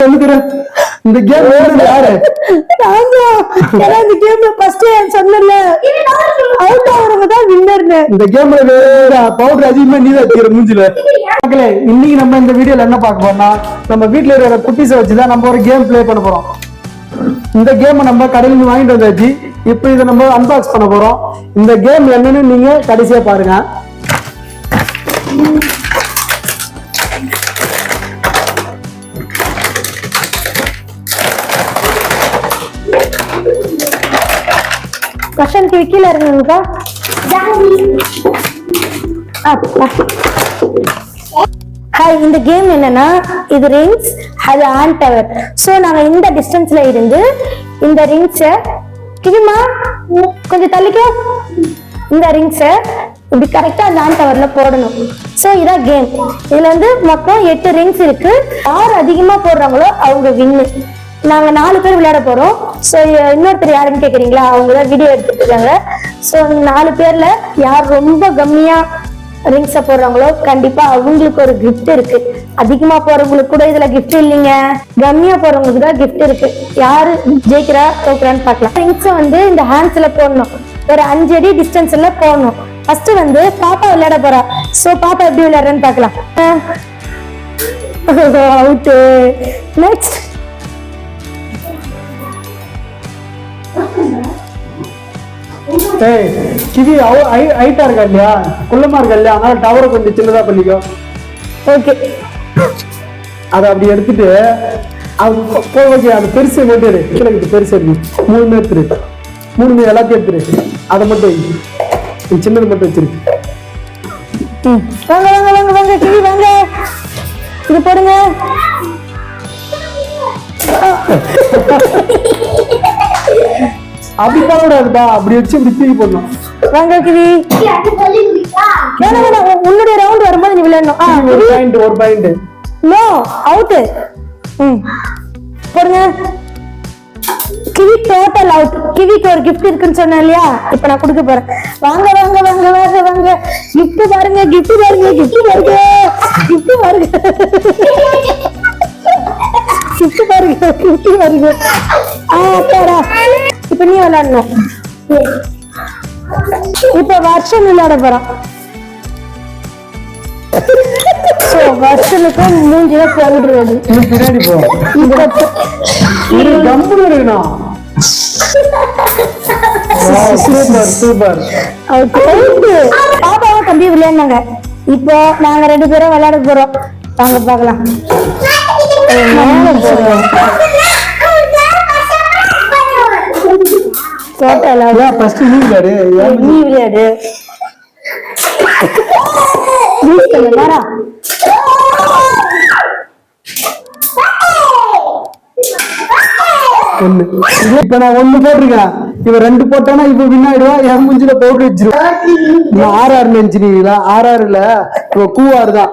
இந்த கேம் யாரு? இந்த கேம்ல ஃபர்ஸ்ட் சொன்னல அவுட் ஆகுறவங்க தான் வின்னர்னு இந்த கேம்ல பவுடர் அதிகமா நீ தான் மூஞ்சில. மக்களே இன்னைக்கு நம்ம இந்த வீடியோல என்ன பார்க்க போறோம்னா நம்ம வீட்ல இருக்கிற குட்டீஸை வச்சுதான் நம்ம ஒரு கேம் ப்ளே பண்ண போறோம். இந்த கேமை நம்ம கடையில வாங்கிட்டு வந்தாச்சு இப்போ இதை நம்ம அன்பாக்ஸ் பண்ண போறோம். இந்த கேம் என்னன்னு நீங்க கடைசியா பாருங்க. வசந்தி கீழே இருங்கக்கா ஹாய் இந்த கேம் என்னன்னா இது ரிங்ஸ் அது ஆன் டவர் ஸோ நாங்கள் இந்த டிஸ்டன்ஸ்ல இருந்து இந்த ரிங்ஸை கிருமா கொஞ்சம் தள்ளிக்கோ. இந்த ரிங்ஸை இப்படி கரெக்டாக அந்த ஆன் டவர்ல போடணும். ஸோ இதான் கேம் இதுல வந்து மொத்தம் எட்டு ரிங்ஸ் இருக்கு. யார் அதிகமா போடுறாங்களோ அவங்க வின்னு நாங்க நாலு பேர் விளையாட போறோம். ஸோ இன்னொருத்தர் யாருன்னு கேக்குறீங்களா? அவங்க தான் வீடியோ எடுத்துட்டு இருக்காங்க ஸோ நாலு பேர்ல யார் ரொம்ப கம்மியா ரிங்ஸை போடுறாங்களோ கண்டிப்பா அவங்களுக்கு ஒரு கிஃப்ட் இருக்கு. அதிகமா போறவங்களுக்கு கூட இதுல கிஃப்ட் இல்லைங்க. கம்மியா போறவங்களுக்கு தான் கிஃப்ட் இருக்கு. யாரு ஜெயிக்கிறா தோக்குறான்னு பார்க்கலாம். ரிங்ஸை வந்து இந்த ஹேண்ட்ஸ்ல போடணும். ஒரு அஞ்சு அடி டிஸ்டன்ஸ்ல போடணும். ஃபர்ஸ்ட் வந்து பாப்பா விளையாட போறா. சோ பாப்பா எப்படி விளையாடுறேன்னு பார்க்கலாம். அவுட்டு நெக்ஸ்ட் ஏய் கிவி ஹைட்டா இருக்கா இல்லையா? குள்ளமா இருக்கா இல்லையா? அதனால டவரை கொஞ்சம் சின்னதா பண்ணிக்கோ. ஓகே. அதை அப்படி எடுத்துட்டு அது போ- ஓகே அது பெருசு மட்டும் எடு கீழே இருக்குது பெருசு எடுத்து மூணு எடுத்துரு மூணு எல்லாத்தையும் எடுத்துரு. அதை மட்டும் சின்னது மட்டும் வச்சிரு. வாங்க வாங்க வாங்க வாங்க கிவி வாங்க. இது போடுங்க. அப்படி போடக்கூடாதுப்பா அப்படி வச்சு இப்படி தூக்கி போடணும். வாங்க கிவி உன்னுடைய ரவுண்ட் வரும்போது நீ விளையாடணும். ஒரு பாயிண்ட் ஒரு பாயிண்ட் நோ அவுட் ம். போடுங்க. கிவி டோட்டல் அவுட் கிவிக்கு ஒரு gift இருக்குன்னு சொன்னேன் இல்லையா? இப்ப நான் கொடுக்க போறேன். வாங்க வாங்க வாங்க வாங்க வாங்க. gift பாருங்க gift பாருங்க gift பாருங்க. gift பாருங்க. gift பாருங்க gift பாருங்க. ஆ நீ விளையாடணும். இப்ப வருஷம் விளையாட போறான். சோ வருஷனுக்கு மூஞ்சில போடுறது பின்னாடி போ. இரு கம்முன்னு இருக்கணும். சூப்பர் சூப்பர் பாப்பாவும் தம்பி விளையாடுனாங்க. இப்போ நாங்க ரெண்டு பேரும் விளையாட போறோம். வாங்க பார்க்கலாம். டோட்டல் ஏன் ஃபர்ஸ்ட் நீ விளையாடு. நீ விளையாடு. ஒண்ணு. இப்ப நான் ஒண்ணு போட்டிருக்கேன். இவன் ரெண்டு போட்டானா இப்ப வின்னாயிடுவா என் மூஞ்சில போட்டு வச்சிருவேன் நீ ஆர் ஆர் நினைச்சிருக்கீங்களா? ஆர் ஆர் இல்ல இவ கூவார் தான்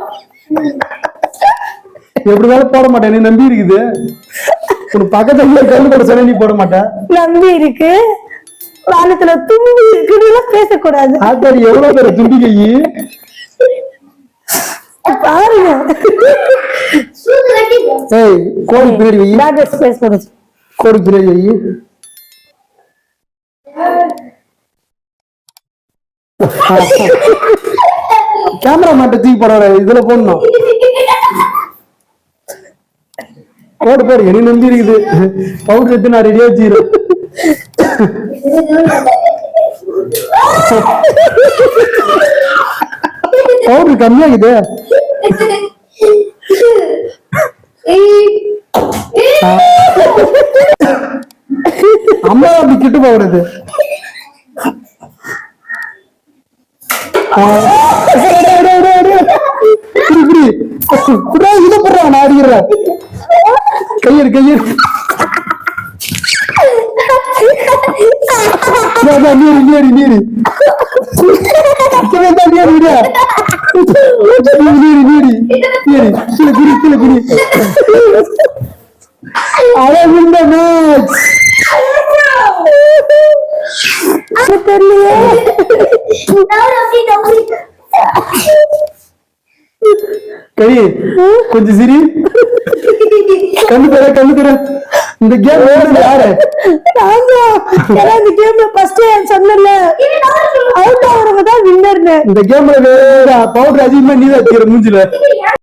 எப்படி வேலை போட மாட்டேன். நீ நம்பி இருக்குது. உனக்கு பக்கத்துல கல்லு போட சொன்ன நீ போட மாட்டேன். நம்பி இருக்கு. வானத்துல தும்பி இருக்குன்னு பேசக்கூடாது. ஆத்தாடி எவ்வளவு பேர் துண்டி கை பாருங்க. ஏய் கோடி பின்னாடி வை. பேக் ஸ்பேஸ் போடுச்சு கோடி பின்னாடி வை. கேமரா மாட்ட தூக்கி போட இதுல போடணும். போடு போடு என்ன நம்பி இருக்குது. பவுடர் எடுத்து நான் ரெடியா வச்சுக்கிறேன். பவுடர் கம்மியாகுது அம்மா அப்படி கிட்டு போகிறது இதை? போடுறா நான் அடிக்கிறேன். கையெடு கையெடு அதான், அதான், நீரு நீரு நீரு இவன் தான் நீரு விடு. நீரு நீரு நீரு கீழே குடி கீழே குடி அதான் இந்த மேட்ச் தெரியலையே கை கொஞ்சம் சிரி கண்ணு தர கண்ணு தர இந்த கேம் யாரு நான்தான். ஏன்னா இந்த கேம்ல ஃபர்ஸ்ட் சொன்னல அவுட் ஆகுறவங்க தான் வின்னர்னு இந்த கேம்ல பவுடர் அதிகமா நீ தான் மூஞ்சில.